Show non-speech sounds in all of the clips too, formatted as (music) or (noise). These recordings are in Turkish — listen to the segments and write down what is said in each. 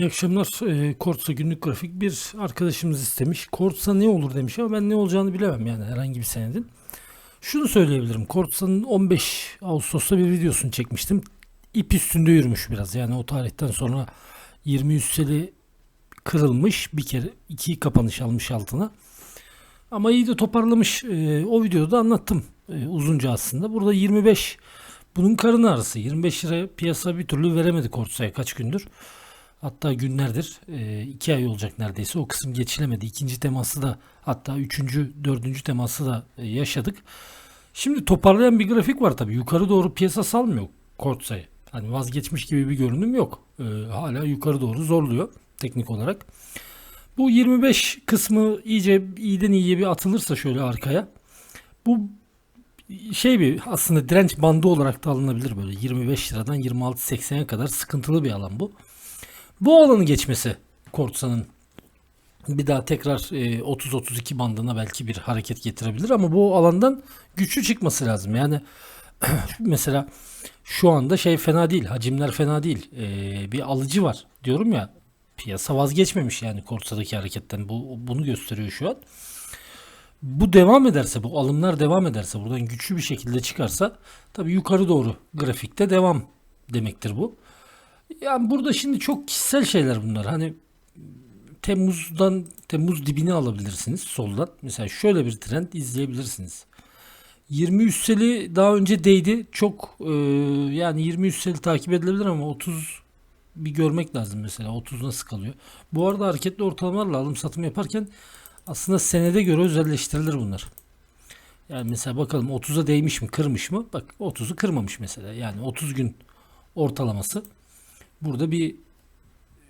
İyi akşamlar. E, Kortsa günlük grafik bir arkadaşımız istemiş. Kortsa ne olur demiş ama ben ne olacağını bilemem yani herhangi bir senedin. Şunu söyleyebilirim. Kortsa'nın 15 Ağustos'ta bir videosunu çekmiştim. İp üstünde yürümüş biraz. Yani o tarihten sonra 20 üsteli kırılmış. Bir kere iki kapanış almış altına. Ama iyi de toparlamış. E, o videoda anlattım e, uzunca aslında. Burada 25 bunun karın ağrısı. 25 lira piyasa bir türlü veremedi Kortsa'ya kaç gündür. Hatta günlerdir e, iki ay olacak neredeyse o kısım geçilemedi. İkinci teması da hatta üçüncü, dördüncü teması da e, yaşadık. Şimdi toparlayan bir grafik var tabii. Yukarı doğru piyasa salmıyor Kortsa'yı. Hani vazgeçmiş gibi bir görünüm yok. E, hala yukarı doğru zorluyor teknik olarak. Bu 25 kısmı iyice iyiden iyiye bir atılırsa şöyle arkaya. Bu şey bir aslında direnç bandı olarak da alınabilir böyle 25 liradan 26.80'e kadar sıkıntılı bir alan bu. Bu alanı geçmesi Kortsa'nın bir daha tekrar e, 30-32 bandına belki bir hareket getirebilir ama bu alandan güçlü çıkması lazım. Yani (clears throat) mesela şu anda şey fena değil, hacimler fena değil. E, bir alıcı var diyorum ya. Piyasa vazgeçmemiş yani Kortsa'daki hareketten. Bu bunu gösteriyor şu an. Bu devam ederse, bu alımlar devam ederse, buradan güçlü bir şekilde çıkarsa tabii yukarı doğru grafikte devam demektir bu. Yani burada şimdi çok kişisel şeyler bunlar. Hani Temmuz'dan Temmuz dibini alabilirsiniz soldan. Mesela şöyle bir trend izleyebilirsiniz. 20 üsseli daha önce değdi. Çok e, yani 20 üsseli takip edilebilir ama 30 bir görmek lazım mesela. 30 nasıl kalıyor? Bu arada hareketli ortalamalarla alım satım yaparken aslında senede göre özelleştirilir bunlar. Yani mesela bakalım 30'a değmiş mi, kırmış mı? Bak 30'u kırmamış mesela. Yani 30 gün ortalaması burada bir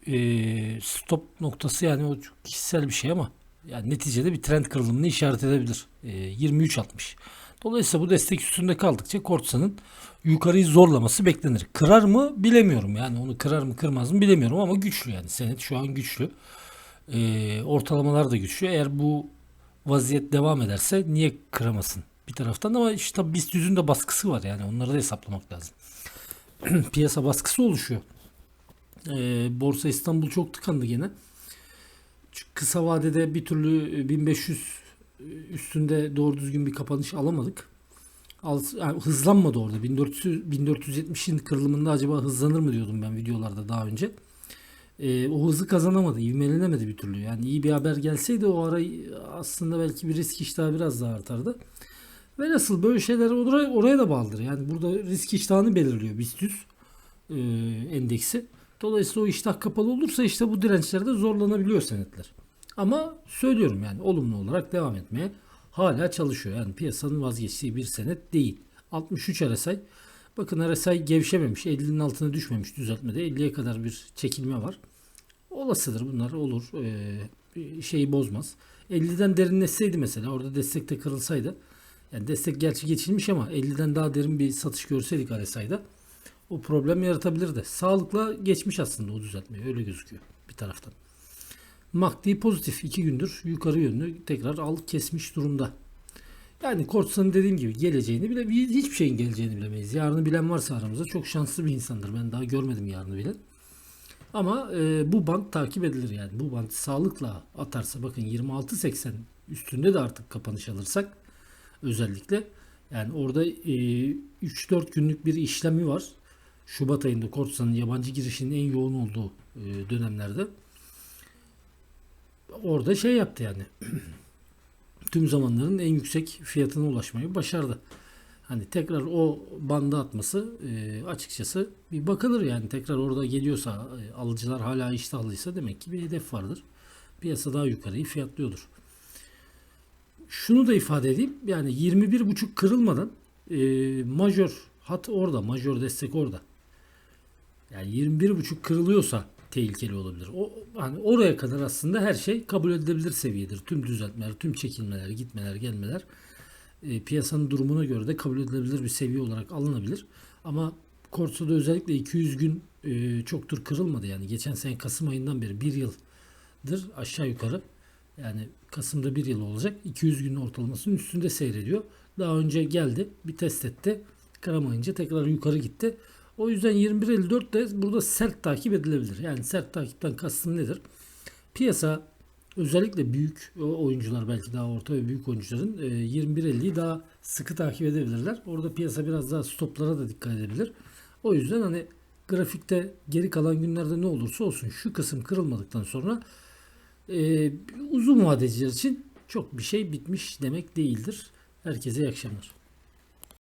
e, stop noktası yani o çok kişisel bir şey ama yani neticede bir trend kırılımını işaret edebilir. E, 23.60. Dolayısıyla bu destek üstünde kaldıkça Kortsa'nın yukarıyı zorlaması beklenir. Kırar mı bilemiyorum yani onu kırar mı kırmaz mı bilemiyorum ama güçlü yani senet şu an güçlü. E, ortalamalar da güçlü. Eğer bu vaziyet devam ederse niye kıramasın bir taraftan ama işte tabii BIST de baskısı var yani onları da hesaplamak lazım. (clears throat) Piyasa baskısı oluşuyor. E, Borsa İstanbul çok tıkandı gene. Çünkü kısa vadede bir türlü 1500 üstünde doğru düzgün bir kapanış alamadık. Alt, yani hızlanmadı orada. 1400 1470'in kırılımında acaba hızlanır mı diyordum ben videolarda daha önce. E, o hızı kazanamadı. ivmelenemedi bir türlü. Yani iyi bir haber gelseydi o ara aslında belki bir risk iştahı biraz daha artardı. Ve nasıl böyle şeyler oraya, oraya da bağlıdır. Yani burada risk iştahını belirliyor BIST 100 e, endeksi. Dolayısıyla o iştah kapalı olursa işte bu dirençlerde zorlanabiliyor senetler. Ama söylüyorum yani olumlu olarak devam etmeye hala çalışıyor. Yani piyasanın vazgeçtiği bir senet değil. 63 RSI. Bakın RSI gevşememiş. 50'nin altına düşmemiş düzeltmede. 50'ye kadar bir çekilme var. Olasıdır bunlar olur. Ee, şeyi bozmaz. 50'den derinleşseydi mesela orada destekte kırılsaydı. Yani destek gerçi geçilmiş ama 50'den daha derin bir satış görseydik RSI'da o problem yaratabilirdi. Sağlıkla geçmiş aslında o düzeltmeyi öyle gözüküyor bir taraftan. MACD pozitif 2 gündür yukarı yönlü tekrar al kesmiş durumda. Yani Kortsa'nın dediğim gibi geleceğini bile hiçbir şeyin geleceğini bilemeyiz. Yarını bilen varsa aramızda çok şanslı bir insandır. Ben daha görmedim yarını bilen. Ama e, bu band takip edilir yani. Bu band sağlıkla atarsa bakın 26.80 üstünde de artık kapanış alırsak özellikle yani orada e, 3-4 günlük bir işlemi var. Şubat ayında Kortsa'nın yabancı girişinin en yoğun olduğu e, dönemlerde orada şey yaptı yani (clears throat) tüm zamanların en yüksek fiyatına ulaşmayı başardı. Hani tekrar o banda atması e, açıkçası bir bakılır yani tekrar orada geliyorsa e, alıcılar hala iştahlıysa demek ki bir hedef vardır. Piyasa daha yukarıyı fiyatlıyordur. Şunu da ifade edeyim yani 21.5 kırılmadan e, major hat orada major destek orada. Yani 21.5 kırılıyorsa tehlikeli olabilir. O hani oraya kadar aslında her şey kabul edilebilir seviyedir. Tüm düzeltmeler, tüm çekilmeler, gitmeler, gelmeler e, piyasanın durumuna göre de kabul edilebilir bir seviye olarak alınabilir. Ama Korsa'da özellikle 200 gün e, çoktur kırılmadı. Yani geçen sene Kasım ayından beri bir yıldır aşağı yukarı yani Kasım'da bir yıl olacak. 200 gün ortalamasının üstünde seyrediyor. Daha önce geldi bir test etti. Kıramayınca tekrar yukarı gitti. O yüzden 21.54 de burada sert takip edilebilir. Yani sert takipten kastım nedir? Piyasa özellikle büyük o- oyuncular belki daha orta ve büyük oyuncuların e, 21.50'yi daha sıkı takip edebilirler. Orada piyasa biraz daha stoplara da dikkat edebilir. O yüzden hani grafikte geri kalan günlerde ne olursa olsun şu kısım kırılmadıktan sonra e, uzun vadeciler için çok bir şey bitmiş demek değildir. Herkese iyi akşamlar.